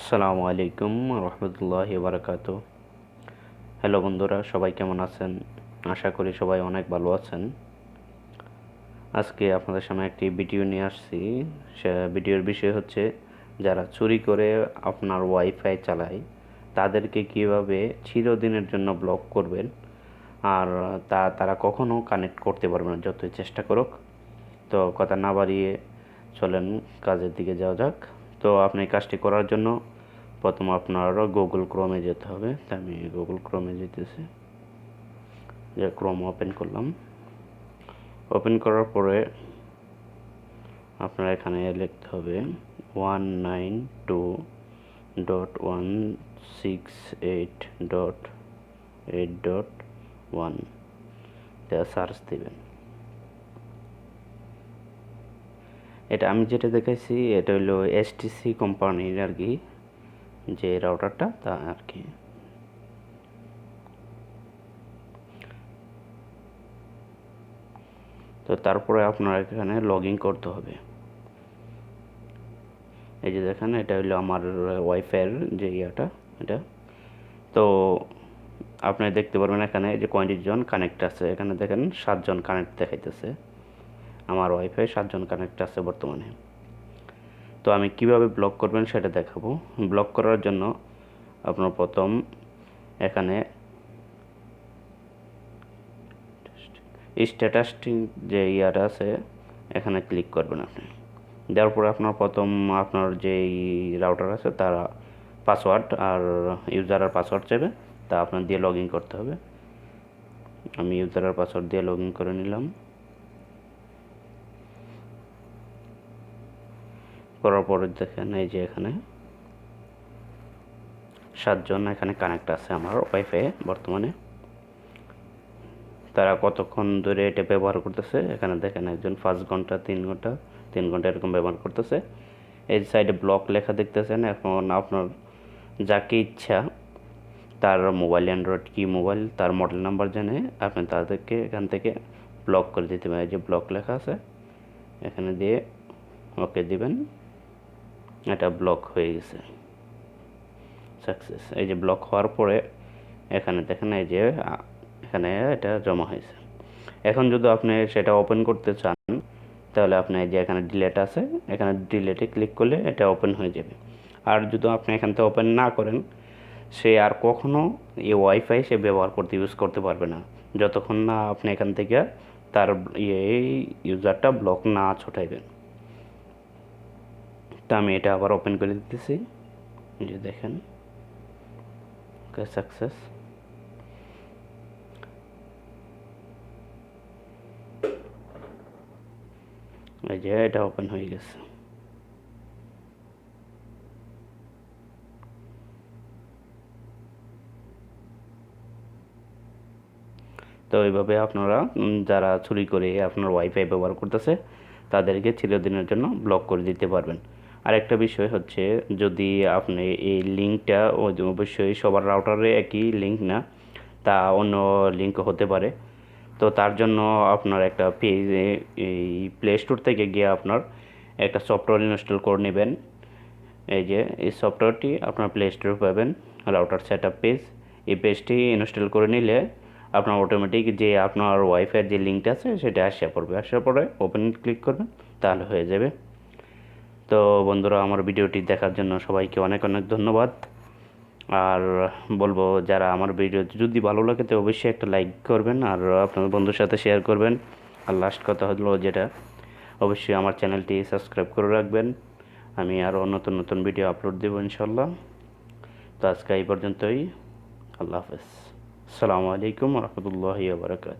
আসসালামু আলাইকুম রহমতুল্লাহি বারাকাত হ্যালো বন্ধুরা, সবাই কেমন আছেন? আশা করি সবাই অনেক ভালো আছেন। আজকে আপনাদের সামনে একটি ভিডিও নিয়ে আসছি। সে ভিডিওর বিষয় হচ্ছে, যারা চুরি করে আপনার ওয়াইফাই চালায়, তাদেরকে কীভাবে চিরদিনের জন্য ব্লক করবেন? আর তা তারা কখনো কানেক্ট করতে পারবে না, যতই চেষ্টা করুক। তো কথা না বাড়িয়ে চলেন, কাজের দিকে যাওয়া যাক। তো আপনি কাজটি করার জন্য প্রথম আপনার গুগল ক্রোমে যেতে হবে। তাই আমি গুগল ক্রোমে যেতেছি। যে ক্রোম ওপেন করলাম। ওপেন করার পরে আপনার এখানে লিখতে হবে one nine two dot one six eight dot eight dot one. Search দেবেন। এটা আমি যেটা দেখাইছি, এটা হলো এসটিসি কোম্পানির আর কি। যে রাউটারটা তা আর কি তো তারপরে আপনার এখানে লগ করতে হবে। এই যে দেখেন, এটা হলো আমার ওয়াইফাইয়ের যে ইয়াটা, এটা। তো আপনি দেখতে পারবেন এখানে যে জন কানেক্ট আছে। এখানে দেখেন, সাতজন কানেক্ট দেখাইতেছে। আমার ওয়াইফাই সাতজন কানেক্ট আছে বর্তমানে। তো আমি কীভাবে ব্লক করবেন সেটা দেখাবো। ব্লক করার জন্য আপনার প্রথম এখানে স্ট্যাটাসটি যে ইয়াটা আছে, এখানে ক্লিক করবেন আপনি। দেওয়ার পরে আপনার প্রথম আপনার যেই রাউটার আছে তারা পাসওয়ার্ড আর ইউজার আর পাসওয়ার্ড চাইবে, তা আপনার দিয়ে লগ করতে হবে। আমি ইউজার আর পাসওয়ার্ড দিয়ে লগ করে নিলাম। করার পরে দেখেন এই যে এখানে সাতজন এখানে কানেক্ট আছে আমার ওয়াইফাই বর্তমানে। তারা কতক্ষণ ধরে এটা ব্যবহার করতেছে? এখানে দেখেন একজন পাঁচ ঘণ্টা, তিন ঘণ্টা তিন ঘণ্টা এরকম ব্যবহার করতেছে। এই সাইডে ব্লক লেখা দেখতেছেন, এখন আপনার যাকে ইচ্ছা তার মোবাইল অ্যান্ড্রয়েড কি মোবাইল তার মডেল নাম্বার জেনে আপনি তাদেরকে এখান থেকে ব্লক করে দিতে পারেন। যে ব্লক লেখা আছে, এখানে দিয়ে ওকে দিবেন। এটা ব্লক হয়ে গেছে। সাকসেস এই যে ব্লক হওয়ার পরে এখানে দেখেন এই যে, এখানে এটা জমা হয়েছে। এখন যদি আপনি সেটা ওপেন করতে চান, তাহলে আপনি এই যে এখানে ডিলেট আছে, এখানে ডিলেটে ক্লিক করলে এটা ওপেন হয়ে যাবে। আর যদি আপনি এখান থেকে ওপেন না করেন, সে আর কখনো এই ওয়াইফাই সে ব্যবহার করতে ইউজ করতে পারবে না। যতক্ষণ না আপনি এখান থেকে তার এই ইউজারটা ব্লক না ছোটাইবেন। তো আমি এটা আবার ওপেন করে দিতেছি। যে দেখেন। ওকে সাকসেস এই যে এটা ওপেন হয়ে গেছে। তো এইভাবে আপনারা যারা চুরি করে আপনার ওয়াইফাই ব্যবহার করতেছে, তাদেরকে চিরদিনের জন্য ব্লক করে দিতে পারবেন। আরেকটা বিষয় হচ্ছে, যদি আপনি এই লিঙ্কটা অবশ্যই সবার রাউটারে একই লিঙ্ক না, তা অন্য লিঙ্ক হতে পারে। তো তার জন্য আপনার একটা পেজ এই প্লে স্টোর থেকে গিয়ে আপনার একটা সফটওয়্যার ইনস্টল করে নেবেন। এই যে, এই সফটওয়্যারটি আপনার প্লে স্টোরে পাবেন রাউটার সেট আপ পেজ এই পেজটি ইনস্টল করে নিলে আপনার অটোমেটিক যে আপনার ওয়াইফাইয়ের যে লিঙ্কটা আছে, সেটা আসা পড়বে। আসার পরে ওপেন ক্লিক করবেন, তাহলে হয়ে যাবে। তো বন্ধুরা, আমার ভিডিওটি দেখার জন্য সবাইকে অনেক অনেক ধন্যবাদ। আর বলব, যারা আমার ভিডিও যদি ভালো লাগে, তো অবশ্যই একটা লাইক করবেন আর আপনাদের বন্ধুর সাথে শেয়ার করবেন। আর লাস্ট কথা হলো যেটা, অবশ্যই আমার চ্যানেলটি সাবস্ক্রাইব করে রাখবেন। আমি আরও নতুন নতুন ভিডিও আপলোড দেবো ইনশাল্লাহ তো আজকে এই পর্যন্তই। আল্লাহ হাফেজ। আসসালামু আলাইকুম রহমতুল্লাহি বারকাত